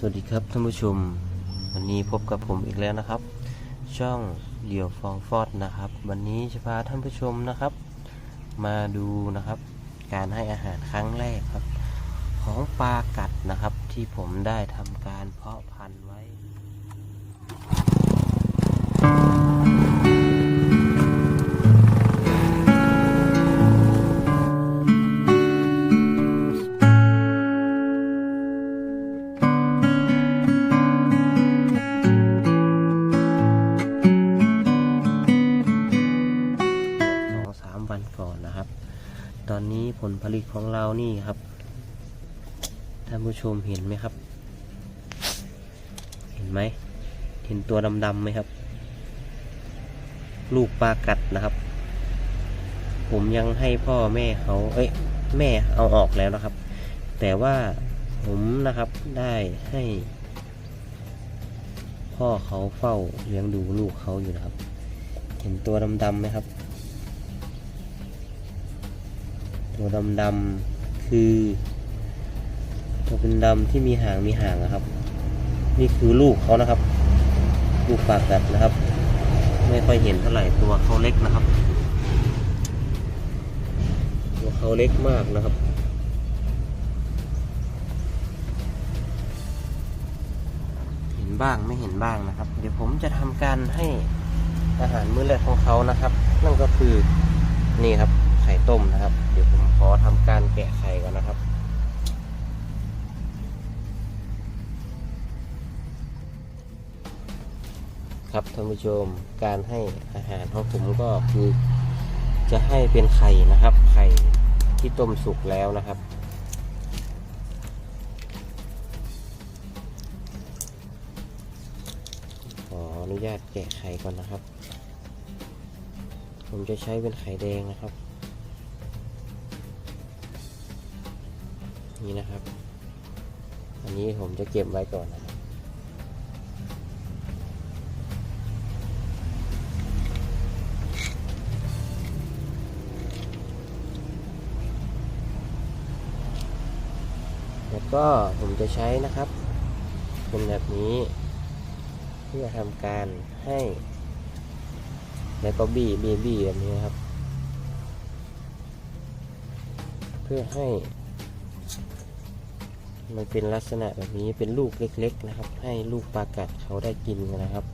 สวัสดีครับท่านผู้ชม วันนี้พบกับผมอีกแล้วนะครับ ช่องเดี่ยวฟองฟอดนะครับ วันนี้จะพาท่านผู้ชมนะครับ มาดูนะครับ การให้อาหารครั้งแรกครับ ของปลากัดนะครับ ที่ผมได้ทำการเพาะพันธุ์ไว้ ตอนนี้ผลผลิตของเรานี่ครับ ท่านผู้ชมเห็นไหมครับ เห็นไหม เห็นตัวดำๆไหมครับ ลูกปลากัดนะครับ ผมยังให้พ่อแม่เขา เอ้ย แม่เอาออกแล้วนะครับ แต่ว่าผมนะครับได้ให้ พ่อเขาเฝ้าเลี้ยงดูลูกเขาอยู่นะครับ เห็นตัวดำๆไหมครับ ตัวดำๆคือตัวเป็นดำที่มีหางมีหางนะครับ นี่คือลูกเขานะครับ ลูกปากกัดนะครับ ไม่ค่อยเห็นเท่าไหร่ตัวเขาเล็กนะครับ ตัวเขาเล็กมากนะครับเห็นบ้างไม่เห็นบ้างนะครับ เดี๋ยวผมจะทำการให้อาหารมื้อแรกของเขานะครับ นั่นก็คือนี่ครับ ข่ต้มนะครับ เดี๋ยวผมขอทำการแกะไข่ก่อนนะครับครับท่านผู้ชมการให้อาหารของผมก็คือ จะให้เป็นไข่นะครับ ไข่ที่ต้มสุกแล้วนะครับ ขออนุญาตแกะไข่ก่อนนะครับ ผมจะใช้เป็นไข่แดงนะครับ นี่นะครับ อันนี้ผมจะเก็บไว้ก่อนนะครับแล้วก็ผมจะใช้นะครับ เป็นแบบนี้ เพื่อทำการให้แล้วก็บี้บี้บี้แบบนี้ครับ เพื่อให้ มันเป็นลักษณะแบบนี้เป็นลูกเล็ก ๆนะครับ ให้ลูกปลากัดเขาได้กินนนะครับ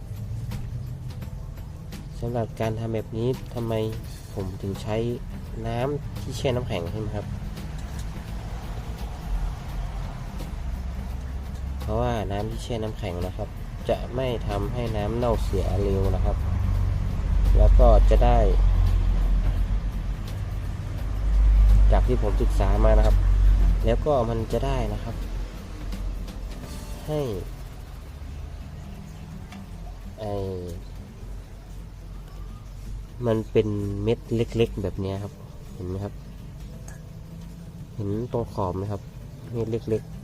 สำหรับการทำแบบนี้ทำไมผมถึงใช้น้ำที่แช่น้ำแข็งใช่ไหมครับ เพราะว่าน้ำที่แช่น้ำแข็งนะครับ จะไม่ทำให้น้ำเน่าเสียเร็วนะครับ แล้วก็จะได้ จากที่ผมศึกษามานะครับ แล้วก็มันจะได้นะครับ ให้ไอมันเป็นเม็ดเล็กๆ แบบนี้ครับ เห็นไหมครับ เห็นตรงขอบไหมครับ เม็ดเล็กๆ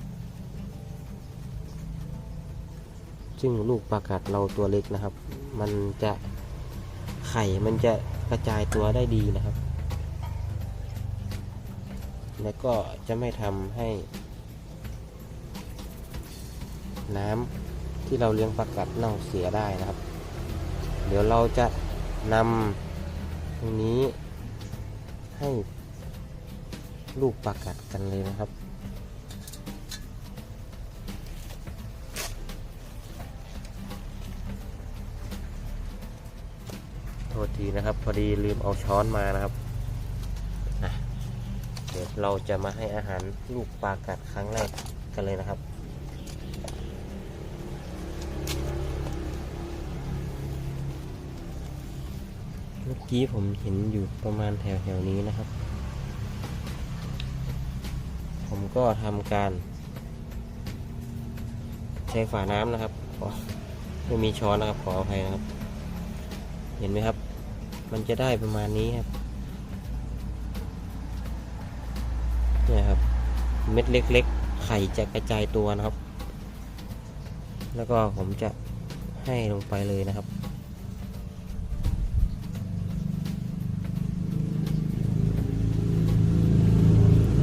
ซึ่งลูกปลากัดเราตัวเล็กนะครับ มันจะไข่มันจะกระจายตัวได้ดีนะครับ และก็จะไม่ทำให้ น้ำที่เราเลี้ยงปลากัดเน่าเสียได้นะครับ เดี๋ยวเราจะนำตรงนี้ให้ลูกปลากัดกันเลยนะครับโทษทีนะครับ พอดีลืมเอาช้อนมานะครับ เดี๋ยวเราจะมาให้อาหารลูกปลากัดครั้งแรกกันเลยนะครับ เมื่อกี้ผมเห็นอยู่ประมาณแถวๆนี้นะครับ ผมก็ทำการ ใช้ฝาน้ำนะครับไม่มีช้อนนะครับขออภัยนะครับ เห็นไหมครับ มันจะได้ประมาณนี้ครับ เม็ดเล็ก ๆ ไข่จะกระจายตัวนะครับ แล้วก็ผมจะให้ลงไปเลยนะครับ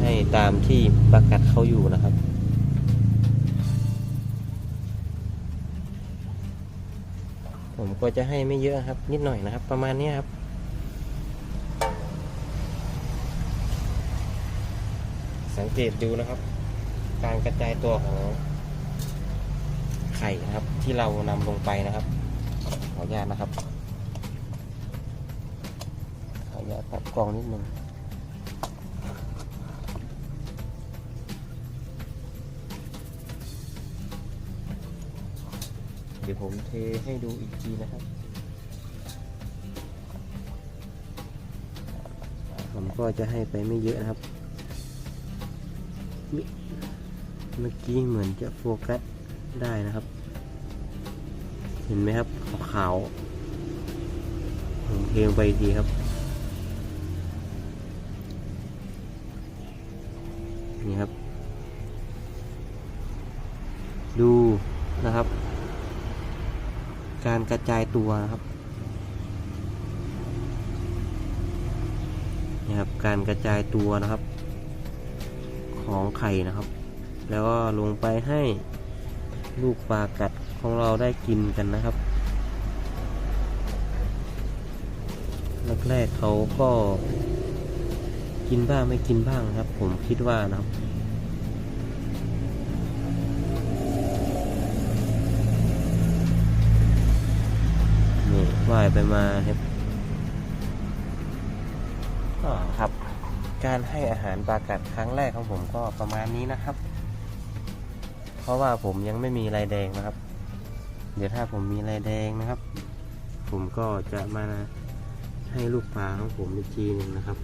ให้ตามที่ประกาศเขาอยู่นะครับ ผมก็จะให้ไม่เยอะครับ นิดหน่อยนะครับ ประมาณนี้ครับ เกตดูนะครับ การกระจายตัวของไข่นะครับ ที่เรานำลงไปนะครับ ขออนุญาตนะครับ ขออนุญาตตัดกล้องนิดนึงเดี๋ยวผมเทให้ดูอีกทีนะครับผมก็จะให้ไปไม่เยอะนะครับ เมื่อกี้เหมือนจะโฟกัสได้นะครับ เห็นไหมครับขาวๆผมเทลงไปอีกทีครับ นี่ครับ ดูนะครับ การกระจายตัวนะครับนี่ครับการกระจายตัวนะครับ ของไข่นะครับ แล้วก็ลงไปให้ลูกปลากัดของเราได้กินกันนะครับแรกๆเขาก็กินบ้างไม่กินบ้างครับ ผมคิดว่านะครับนี่ว่ายไปมาครับก็ครับ การให้อาหารปลากัดครั้งแรกของผมก็ประมาณนี้นะครับ เพราะว่าผมยังไม่มีลายแดงนะครับ เดี๋ยวถ้าผมมีลายแดงนะครับ ผมก็จะมาให้ลูกปลาของผมอีกทีหนึ่งนะครับ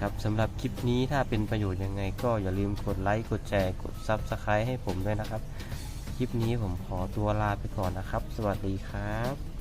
ครับสำหรับคลิปนี้ถ้าเป็นประโยชน์ยังไงก็อย่าลืมกดไลค์ กดแชร์ กด Subscribe ให้ผมด้วยนะครับ คลิปนี้ผมขอตัวลาไปก่อนนะครับ สวัสดีครับ